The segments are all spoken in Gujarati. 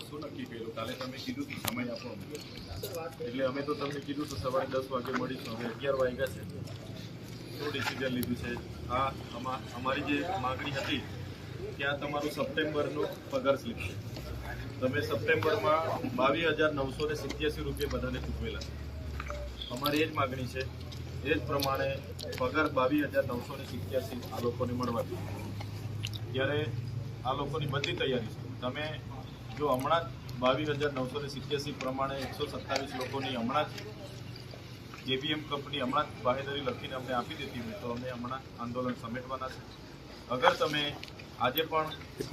શું નક્કી કર્યું? કાલે તમે કીધું કે સમય આપો એટલે અમે તો તમને કીધું તો સવારે દસ વાગે મળીશું. હવે અગિયાર વાગ્યા છે. શું ડિસિઝન લીધું છે. આ અમા- અમારી જે માગણી હતી, ત્યાં તમારું સપ્ટેમ્બરનું પગાર સ્લીપ છે. તમે સપ્ટેમ્બરમાં બાવીસ હજાર નવસો ને સિત્યાસી રૂપિયા બધાને ચૂકવેલા અમારી એ જ માગણી છે. એ જ પ્રમાણે પગાર બાવીસ હજાર નવસો ને સિત્યાસી આ લોકોને મળવા. જોઈએ ત્યારે આ લોકોની બધી તૈયારી છે. તમે જો હમણાં જ બાવીસ હજાર નવસો ને સિત્યાસી પ્રમાણે એકસો સત્તાવીસ લોકોની હમણાં જ જેબીએમ કંપની હમણાં જ બાહેધરી લખીને અમને આપી દીધી હોય તો અમે હમણાં આંદોલન સમેટવાના છે. અગર તમે આજે પણ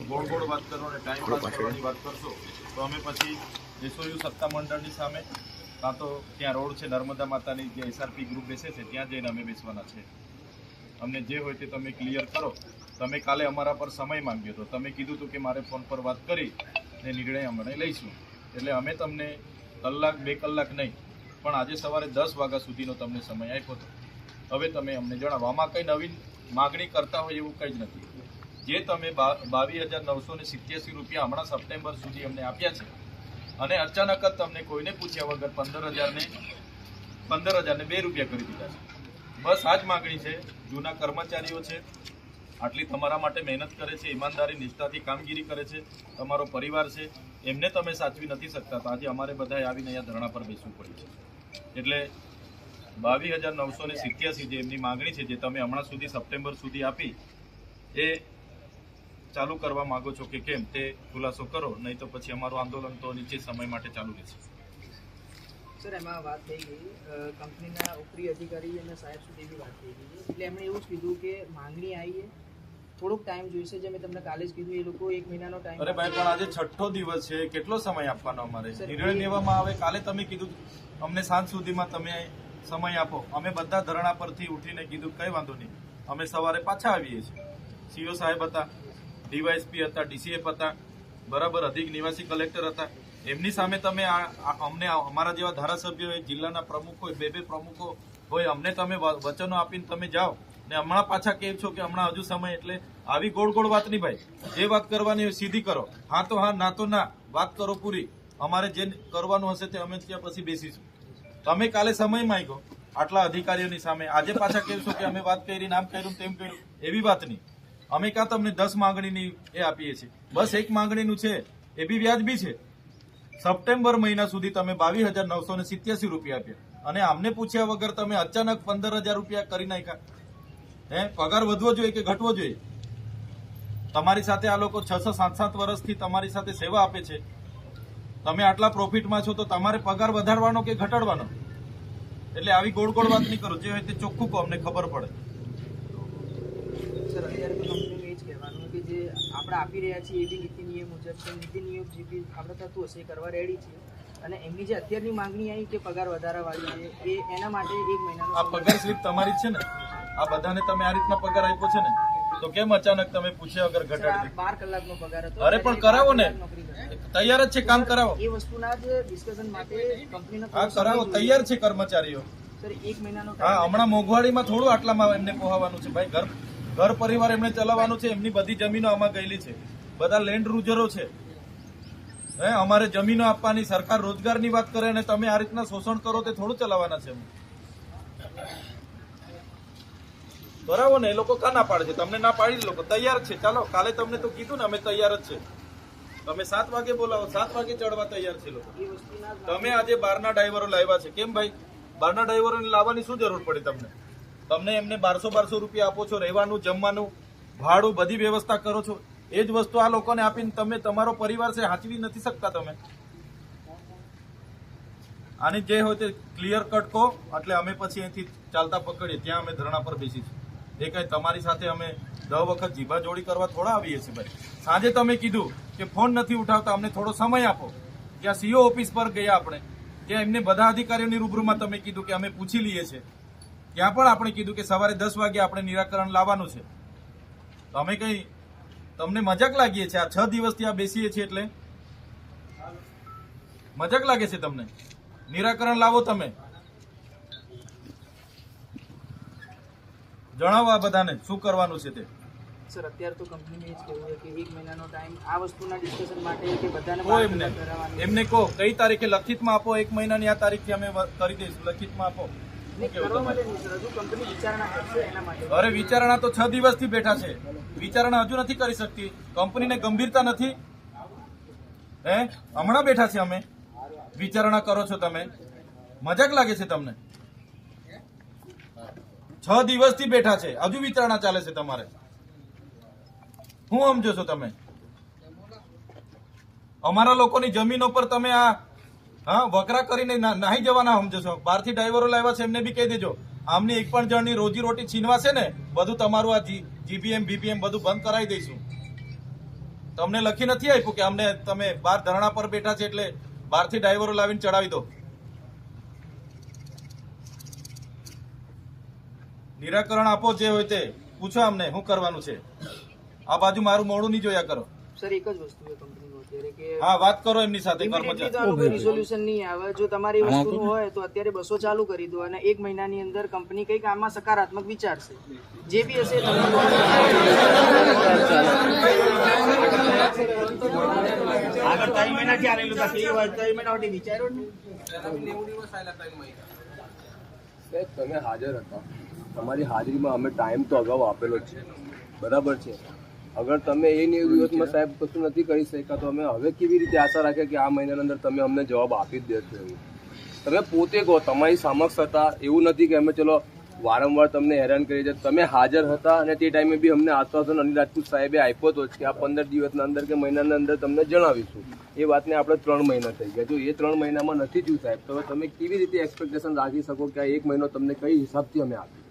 ગોળ ગોળ વાત કરો અને ટાઈમ પાસ કરવાની વાત કરશો, તો અમે પછી એસઓયુ સત્તા મંડળની સામે કાં તો ત્યાં રોડ છે, નર્મદા માતાની જે એસઆરપી ગ્રુપ બેસે છે, ત્યાં જઈને અમે બેસવાના છે. અમને જે હોય તે તમે ક્લિયર કરો. તમે કાલે અમારા પર સમય માંગ્યો હતો તમે કીધું હતું કે મારે ફોન પર વાત કરી. ને નિર્ણય અમે લઈશું. એટલે અમે તમને કલાક, બે કલાક નહીં, પણ આજે સવારે દસ વાગ્યા સુધીનો તમને સમય આપ્યો હતો. હવે તમે અમને જણાવો. આમાં કંઈ નવી માગણી કરતા હોય એવું કંઈ જ નથી. જે તમે બાવીસ હજાર નવસો ને સિત્યાસી રૂપિયા હમણાં સપ્ટેમ્બર સુધી અમને આપ્યા છે, અને અચાનક જ તમને કોઈને પૂછ્યા વગર પંદર હજારને પંદર હજારને બે રૂપિયા કરી દીધા છે. બસ આ જ માગણી છે. જૂના કર્મચારીઓ છે આટલી તમારા માટે મહેનત કરે છે, ઈમાનદારી, નિષ્ઠાથી કામગીરી કરે છે, તમારો પરિવાર છે, એમને તમે સાચવી નથી શકતા. તો આજે અમારે બધાએ આવીને અહીંયા ધરણા પર બેસવું પડ્યું છે. એટલે બાવીસ હજાર નવસો ને સિત્યાસી જે એમની માગણી છે, જે તમે હમણાં સુધી સપ્ટેમ્બર સુધી આપી, એ ચાલુ કરવા માંગો છો કે કેમ? તે ખુલાસો કરો, નહીં તો પછી અમારું આંદોલન તો નીચે સમય માટે ચાલુ રહેશે. સર, એમાં વાત થઈ ગઈ. કંપનીના ઉપરી અધિકારી અને સાહેબ સુધી એવી વાત થઈ ગઈ. એટલે એમણે એવું જ કીધું કે માંગણી આવી થોડોક ટાઈમ જોઈશે જે મેં તમને કાલે જ કીધું એ લોકો એક મહિનાનો ટાઈમ અરે ભાઈ પણ આજે છઠ્ઠો દિવસ છે કેટલો સમય આપવાનો અમારે? નિર્ણય લેવામાં આવે કાલે તમે કીધું અમને સાંજ સુધીમાં તમે સમય આપો. અમે બધા ધરણા પરથી ઉઠીને કીધું કઈ વાંધો નહીં. અમે સવારે પાછા આવીએ છીએ. સીઓ સાહેબ હતા ડીવાયસપી હતા ડીસીએફ હતા બરાબર અધિક નિવાસી કલેક્ટર હતા. એમની સામે તમે આ- આ- અમને અમારા જેવા ધારાસભ્યો જિલ્લાના પ્રમુખ હોય બે બે પ્રમુખો હોય અમને તમે વચનો આપીને તમે જાઓ. ને હમણાં પાછા કહે છો કે હમણાં હજુ સમય એટલે આવી ગોળ ગોળ વાત નહીં ભાઈ. જે વાત કરવાની સીધી કરો. હા તો હા, ના તો ના. વાત કરો પૂરી. અમારે જે કરવાનું હશે તે અમે ત્યાં પછી બેસીશું. તમે કાલે સમય માંગ્યો. આટલા અધિકારીઓની સામે. આજે પાછા કહેશો કે અમે વાત કરી, નામ કર્યું તેમ કર્યું? એવી વાત નહીં. અમે કાં તમને દસ માંગણીની એ આપીએ છીએ. બસ એક માંગણીનું છે. એ બી વ્યાજબી છે. સપ્ટેમ્બર મહિના સુધી તમે બાવીસ હજાર નવસો ને સિત્યાસી રૂપિયા આપ્યા. અને અમને પૂછ્યા વગર તમે અચાનક પંદર હજાર રૂપિયા કરી નાખ્યા. હે? પગાર વધવો જોઈએ કે ઘટવો જોઈએ? તમારી સાથે આ લોકો છ સાત સાત વર્ષથી તમારી સાથે સેવા આપે છે. તમે આટલા પ્રોફિટમાં છો તો તમારે પગાર વધારવાનો કે ઘટાડવાનો? એટલે આવી ગોળ ગોળ વાત નહીં કરો. જે હોય તે ચોખ્ખું કહો અમને ખબર પડે. સર અત્યારે તો કંપનીનું એ જ કહેવાનું કે જે આપણે આપી રહ્યા છીએ એ બી નીતિ નિયમ મુજબ છે. નીતિ નિયમ જે બી આપણે થતું હશે એ કરવા રેડી છીએ અને એમની જે અત્યારની માંગણી આવી કે પગાર વધારાવાળી છે એ એના માટે એક મહિનાનો આ પગાર સ્લીપ તમારી છે ને? આ બધાને તમે આ રીતના પગાર આપ્યો છે ને તો કેમ અચાનક તમે પૂછ્યા વગર ઘટાડી બાર કલાકનો પગાર હતો. અરે પણ કરાવો ને. તૈયાર જ છે કામ કરાવો. એ વસ્તુના જ ડિસ્કશન માટે કંપનીનો હા કરાવો તૈયાર છે કર્મચારીઓ. સર એક મહિનાનો હા હમણાં મોંઘવાડીમાં થોડું આટલામાં એમને પોહાવાનું છે. ભાઈ ઘર ઘર પરિવાર એમને ચલાવવાનું છે એમની બધી જમીનો આમાં ગયેલી છે. બધા લેન્ડ રૂઝરો છે. હે અમારે જમીનો આપવાની સરકાર રોજગારની વાત કરે અને તમે આ રીતના શોષણ કરો તે થોડું ચલાવવાના છે બરાબર ને, એ લોકો કા ના પાડે છે? તમને ના પાડી લોકો તૈયાર છે. ચાલો, કાલે તમને તો કીધું ને, અમે તૈયાર જ છે. તમે સાત વાગે બોલાવો, સાત વાગે ચડવા તૈયાર છે લોકો. તમે આજે બારના ડ્રાઈવરો લાવ્યા છે. કેમ ભાઈ? બારના ડ્રાઈવરોને લાવવાની શું જરૂર પડી તમને? તમને એમને બારસો બારસો રૂપિયા આપો છો, રહેવાનું, જમવાનું, ભાડું, બધી વ્યવસ્થા કરો છો. એ જ વસ્તુ આ લોકોને આપીને તમે, તમારો પરિવાર છે, હાચવી નથી શકતા તમે. આની જે હોય તે ક્લિયર કટ કહો, એટલે અમે પછી અહીંથી ચાલતા પકડીએ. ત્યાં અમે ધરણા પર બેસીશું. એ કઈ તમારી સાથે અમે દર વખત જીભા જોડી કરવા થોડા આવીએ છીએ ભાઈ. સાંજે તમે કીધું કે ફોન નથી ઉઠાવતા, અમને થોડો સમય આપો. ત્યાં સીઓ ઓફિસ પર ગયા આપણે. ત્યાં એમને બધા અધિકારીઓની રૂબરૂમાં તમે કીધું કે અમે પૂછી લઈએ છીએ. ત્યાં પણ આપણે કીધું કે સવારે દસ વાગે આપણે નિરાકરણ લાવવાનું છે. તો અમે કઈ તમને મજાક લાગીએ છીએ? આ છ દિવસથી આ બેસીએ છીએ એટલે? મજાક લાગે છે તમને? નિરાકરણ લાવો તમે. જણાવો આ બધાને શું કરવાનું છે તે? સર અત્યારે તો કંપનીને જ કહેવું કે એક મહિનાનો ટાઈમ આ વસ્તુના ડિસ્કશન માટે કે બધાને એમને. એમને કહો કઈ તારીખે લખિતમાં આપો એક મહિનાની આ તારીખથી અમે કરી દઈશું. લખિતમાં આપો. અરે વિચારણા તો છ દિવસથી બેઠા છે. વિચારણા હજુ નથી કરી શકતી. કંપનીને ગંભીરતા નથી. હે? હમણાં બેઠા છે અમે. વિચારણા કરો છો તમે. મજાક લાગે છે તમને? છ દિવસથી બેઠા છે. હજુ વિચારણા ચાલે છે તમારે. શું સમજો છો તમે? અમારા લોકોની જમીનો પર તમે આ, હા, વકરા કરીને નાહી જવાના સમજો છો બહારથી ડ્રાઈવરો લાવ્યા છે, એમને બી કહી દેજો. આમની એક પણ જણની રોજી રોટી છીનવા છે ને, બધું તમારું આ જીબીએમ બીપીએમ બધું બંધ કરાવી દઈશું. તમને લખી નથી આપ્યું કે અમને તમે બાર ધરણા પર બેઠા છે એટલે બહારથી ડ્રાઈવરો લાવીને ચડાવી દો? નિરાકરણ આપો જે હોય તે. પૂછો અમને શું કરવાનું છે? આ બાજુ મારું મોડું નહીં જોયા કરો. સર એક જ વસ્તુ છે હા વાત કરો એમની સાથે કર્મચારી. resolution નહીં આવે. જો તમારી વસ્તુ વસ્તુનું હોય તો અત્યારે બસો ચાલુ કરી દો અને એક મહિનાની અંદર કંપની કંઈક આમાં સકારાત્મક વિચારશે જે બી હશે આગળ ત્રણ મહિના વિચાર્યો તમે હાજર હતા. તમારી હાજરીમાં અમે ટાઈમ તો અગાઉ આપેલો છે. બરાબર છે? અગર તમે એ નેવું દિવસમાં સાહેબ કશું નથી કરી શક્યા, તો અમે હવે કેવી રીતે આશા રાખીએ કે આ મહિનાની અંદર તમે અમને જવાબ આપી જ દેશો એવું? તમે પોતે કહો, તમારી સમક્ષ હતા, એવું નથી કે અમે ચલો વારંવાર તમને હેરાન કરી છે તમે હાજર હતા અને તે ટાઈમે બી અમને આશ્વાસન અનિલ રાજપૂત સાહેબે આપ્યો હતો કે આ પંદર દિવસના અંદર કે મહિનાના અંદર તમને જણાવીશું. એ વાતને આપણે ત્રણ મહિના થઈ ગયા. જો એ ત્રણ મહિનામાં નથી થયું સાહેબ, તો તમે કેવી રીતે એક્સપેક્ટેશન રાખી શકો કે આ એક મહિનો તમને કઈ હિસાબથી અમે આપી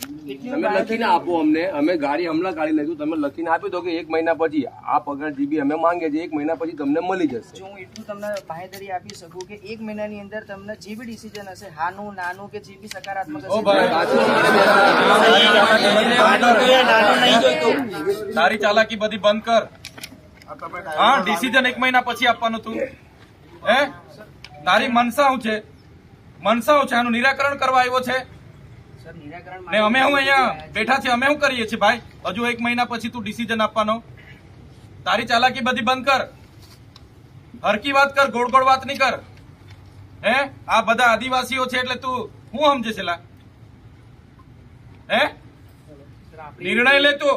તમે લખીને આપો અમને. અમે ગાડી હમણાં ગાડી લઈશું તમે લખીને આપી દો કે એક મહિના પછી આ પગાર જીબી અમે માંગીએ છીએ એક મહિના પછી તમને મળી જશે. હું એટલું તમને બાહેધરી આપી શકું કે એક મહિનાની અંદર તમને જે બી ડિસિઝન હશે હાનું નાનું કે જે બી સકારાત્મક તારી ચાલાકી બધી બંધ કર. હા ડિસિઝન એક મહિના પછી આપવાનું તું. હે? તારી મનસાઓ છે. મનસાઓ છે આનું નિરાકરણ કરવા આવ્યો છે. ને અમે હું અહીંયા બેઠા છીએ. અમે શું કરીએ છીએ ભાઈ? હજુ એક મહિના પછી તું ડિસિઝન આપવાનો. તારી ચાલાકી બધી બંધ કર. હરકી વાત કર ગોળ ગોળ વાત નહીં કર. હે? આ બધા આદિવાસીઓ છે એટલે તું શું સમજે છે લા? હે? નિર્ણય લે તું.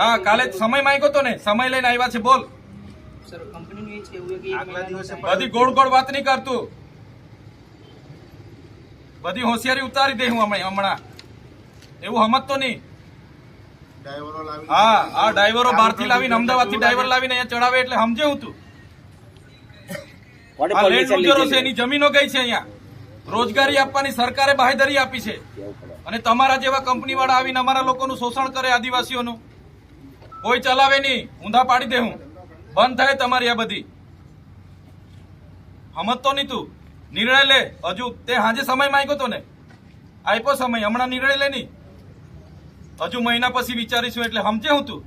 હા કાલે સમય માંગ્યો તો ને. સમય લઈને આવ્યા છે બોલ. બધી ગોળ ગોળ વાત નહીં કરતું બધી હોશિયારી ઉતારી દે હું અમે હમણાં. એવું સમજતો નહીં. ડ્રાઈવરો હા આ ડ્રાઈવરો બહારથી લાવીને અમદાવાદથી ડ્રાઈવર લાવીને અહીંયા ચડાવે એટલે સમજે હું તું. આ લેન્ડ લુઝરો છે એની જમીનો ગઈ છે અહીંયા. રોજગારી આપવાની સરકારે બાહેધરી આપી છે. અને તમારા જેવા કંપનીવાળા આવીને અમારા લોકોનું શોષણ કરે આદિવાસીઓનું. કોઈ ચલાવે નહીં. ઊંધા પાડી દે હું. બંધ થાય તમારી આ બધી. સમજતો નહીં તું. નિર્ણય લે. હજુ તે હાજે સમય માંગ્યો તો ને આપ્યો સમય, હમણાં નિર્ણય લે નહીં હજુ મહિના પછી વિચારીશું એટલે સમજે હું તું.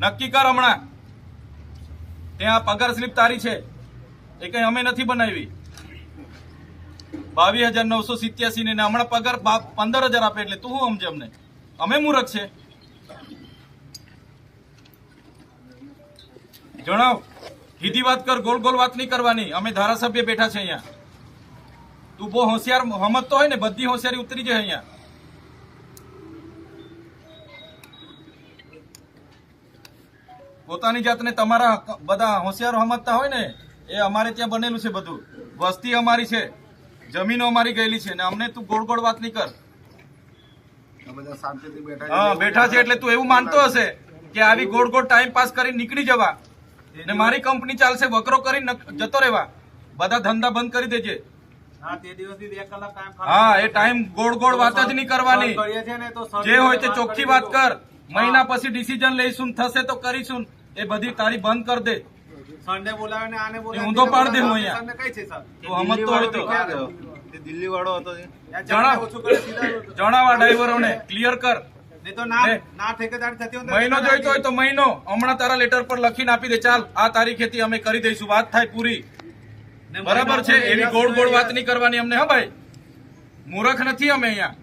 નક્કી કર હમણાં. ત્યાં પગાર સ્લીપ તારી છે. એ કઈ અમે નથી બનાવી. બાવીસ હજાર નવસો સિત્યાસી ને હમણાં પગાર પંદર હજાર આપે એટલે તું શું સમજે અમને? અમે મૂર્ખ છે. જણાવ. સીધી વાત કર ગોળ ગોળ વાત નહીં કરવાની. અમે ધારાસભ્ય બેઠા છે અહીંયા. તું બહુ હોશિયાર સમજતો હોય ને બધી હોશિયારી ઉતરી જાય અહીંયા. પોતાની જાતને તમારા બધા હોશિયારો સમજતા હોય ને એ અમારે ત્યાં બનેલું છે બધું. વસ્તી અમારી છે જમીનો અમારી ગયેલી છે ને અમને તું ગોળ ગોળ વાત નહીં કર. હા બેઠા છે એટલે તું એવું માનતો હશે કે આવી ગોળ ગોળ ટાઈમ પાસ કરી નીકળી જવા. ને મારી કંપની ચાલશે વકરો કરી જતો રહેવા. બધા ધંધા બંધ કરી દેજે. હા એ ટાઈમ ગોળ ગોળ વાત જ નહીં કરવાની. જે હોય તે ચોખ્ખી વાત કર. મહિના પછી ડિસિઝન લઈશું થશે તો કરીશું. એ બધી તારી બંધ કર દે. સન્ડે બોલાવે ને આને બોલાવે. ઊંધો પાડ દે હું અહીંયા. કઈ છે સર? તું હોય તો તે. દિલ્હી વાળો હતો. જણાવ. ઓછું કરે સીધા જણાવા ડ્રાઈવરોને. ક્લિયર કર. નહીં તો ના ના ઠેકેદાર થતી હોય મહિનો જોઈતો હોય તો મહિનો. હમણાં તારા લેટર પર લખીને આપી દે. ચાલ આ તારીખેથી અમે કરી દઈશું. વાત થાય પૂરી. બરાબર છે? એવી ગોળ ગોળ વાત નહીં કરવાની અમને હા ભાઈ? મૂર્ખ નથી અમે અહીંયા.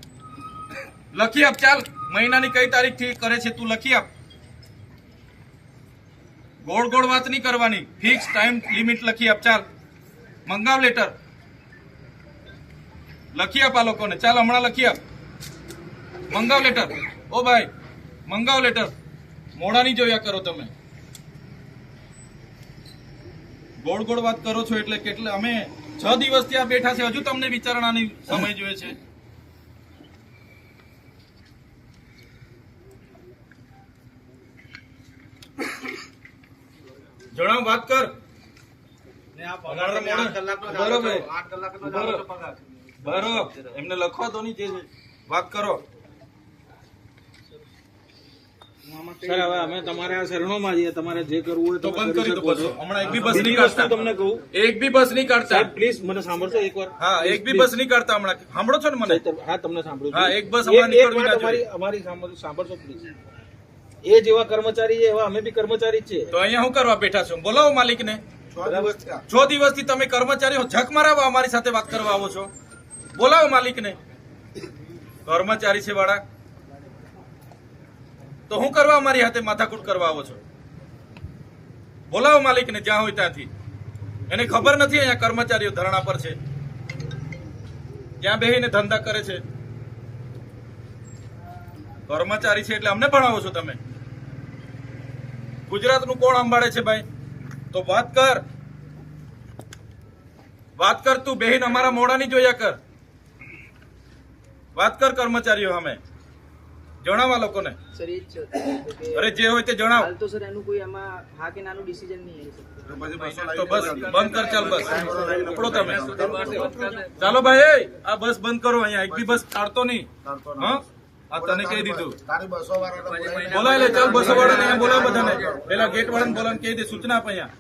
લખી આપ ચાલ. મહિનાની કઈ તારીખથી કરે છે તું લખી આપ. ગોળ ગોળ વાત નહીં કરવાની. ફિક્સ ટાઈમ લિમિટ લખી આપ ચાલ. મંગાવ લેટર લખી આપ આ લોકોને. ચાલ હમણાં લખી આપ. મંગાવ લેટર ઓ ભાઈ મંગાવ લેટર મોડા નહીં જોયા કરો તમે. ગોળ ગોળ વાત કરો છો એટલે કેટલે અમે છ દિવસથી આ બેઠા છે. હજુ તમને વિચારણાની સમય જોઈએ છે. જણાવ વાત કર. બરોબર. એમને લખવા દો નહીં જે વાત કરો. સર હવે અમે તમારા શરણોમાં જઈએ તમારે જે કરવું હોય તો બંધ કરી દો શકો છો. હમણાં એક બી બસ નહીં કાઢતા. તમને કહું. એક બી બસ નહીં કાઢતા. પ્લીઝ મને સાંભળશો એકવાર. હા એક બી બસ નહીં કાઢતા હમણાં. સાંભળો છો ને મને? હા તમને સાંભળું હા, એક બસ અમારે નીકળવી ના જોઈએ. અમારી સાંભળશો પ્લીઝ એ જેવા કર્મચારી એવા અમે બી કર્મચારી છીએ. તો અહીંયા શું કરવા બેઠા છો? બોલાવો માલિકને. બરાબર છ દિવસથી તમે કર્મચારીઓ ઝક મારાવા અમારી સાથે વાત કરવા આવો છો. બોલાવો માલિકને. કર્મચારી છે વાળા. તો હું કરવા અમારી હાથે માથાકૂટ કરવા આવો છો? બોલાવો માલિકને, જ્યાં હોય ત્યાંથી. એને ખબર નથી અહીંયા કર્મચારીઓ ધરણા પર છે. ત્યાં બેહીને ધંધા કરે છે. કર્મચારી છે એટલે અમને ભણાવો છો તમે. ગુજરાતનું કોણ સંભાળે છે ભાઈ? તો વાત કર. વાત કર તું બેહીન, અમારા મોડા નહીં જોયા કર. વાત કર કર્મચારીઓ અમે જણાવવા લોકોને. સર એ જ છે. અરે જે હોય તે જણાવ. હાલ તો સર એનું કોઈ એમાં હા કે નાનું ડિસિઝન નહીં આવી તો બસ બંધ કર ચાલ બસ. ઉપડો તમે. ચાલો ભાઈ એ, આ બસ બંધ કરો અહીંયા. એક બી બસ કાઢતો નહીં. હા? આ તને કહી દીધું. બોલાય. લે ચાલ બસો વાળાને બોલાવ બધાને. પેલા ગેટ વાળાને બોલાવ કહી દે સૂચના આપ અહીંયા.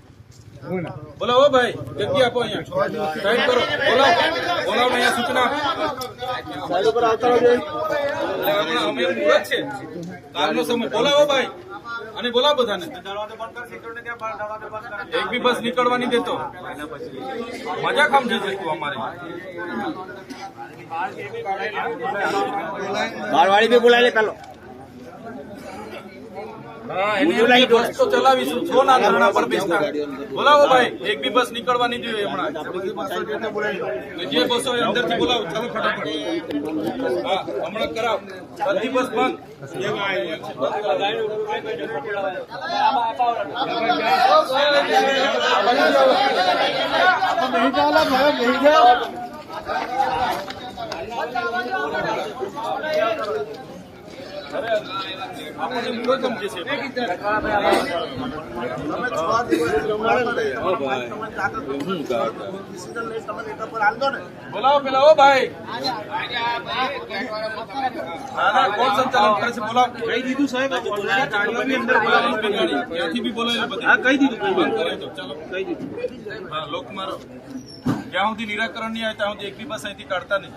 બોલાવો ભાઈ જગ્યા આપો અહીંયા. સાઈડ કરો. બોલાવો. બોલાવો અહીંયા સૂચના આપો. એટલે હમણાં અમે મૂળ જ છે. કાલનો સમય. બોલાવો ભાઈ. અને બોલાવો બધાને. એક બી બસ નીકળવા નહીં દેતો મજા કામ જશે તું અમારે. બારવાળી બી બોલાવી લે પેલો હા એની એમ કે બસ તો ચલાવીશું છો ના ધરણા પર બેસતા. બોલાવો ભાઈ એક બી બસ નીકળવા નહીં જોઈએ હમણાં. જે બસો એ અંદરથી બોલાવો ચાલો ફટાફટ. હા હમણાં કરાવ. બધી બસ બંધ. છે. બોલાવો પેલા ઓ ભાઈ. ના ના કોણ સંચાલન કરે છે? બોલાવો. કહી દીધું સાહેબ? આ બોલાવે. ગાડીઓની અંદર બોલાવે. ત્યાંથી બી બોલાવેલું હા કઈ દીધું? બંધ દીધું? હા લોક મારો જ્યાં સુધી નિરાકરણ નહીં આવે ત્યાં સુધી એક બી બસ અહીંથી કાઢતા નહીં.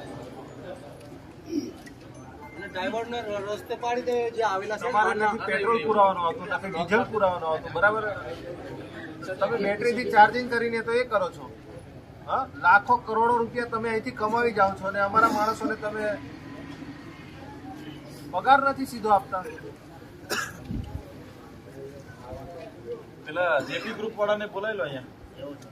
તમારે નથી પેટ્રોલ પુરાવાનું હતો નથી ડીઝલ પુરાવાનું હતો બરાબર? તમે બેટરીથી ચાર્જિંગ કરીને તો એ કરો છો. હા? લાખો કરોડો રૂપિયા તમે અહીંથી કમાવી જાઓ છો અને અમારા માણસોને તમે પગાર નથી સીધો આપતા. પેલા જેપી ગ્રુપ વાળાને બોલાવી લો અહીંયા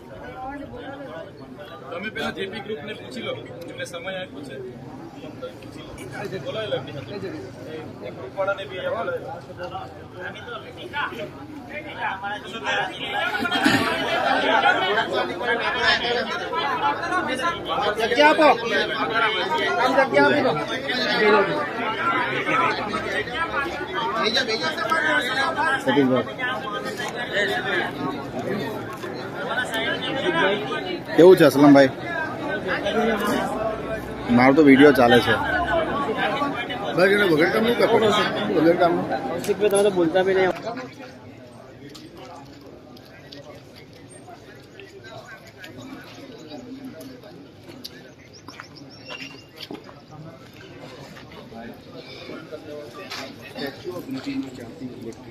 તમે પેલા જેપી ગ્રુપ ને પૂછી લો એટલે સમય આપ્યો છે બોલાવી લો એ ગ્રુપ બી અહીંયા બોલાવી લો. જગ્યા આપો. આમ જગ્યા આપી દો. કેવું છે અસલમભાઈ મારો તો વીડિયો ચાલે છે બસ એને વગર કામ નહીં કરતો વગર કામનું તમે તો બોલતા બી નહીં સ્ટેચ્યુ ઓફ યુનિટીમાં ચાલતી ઇલેક્ટ્રિક બસોનું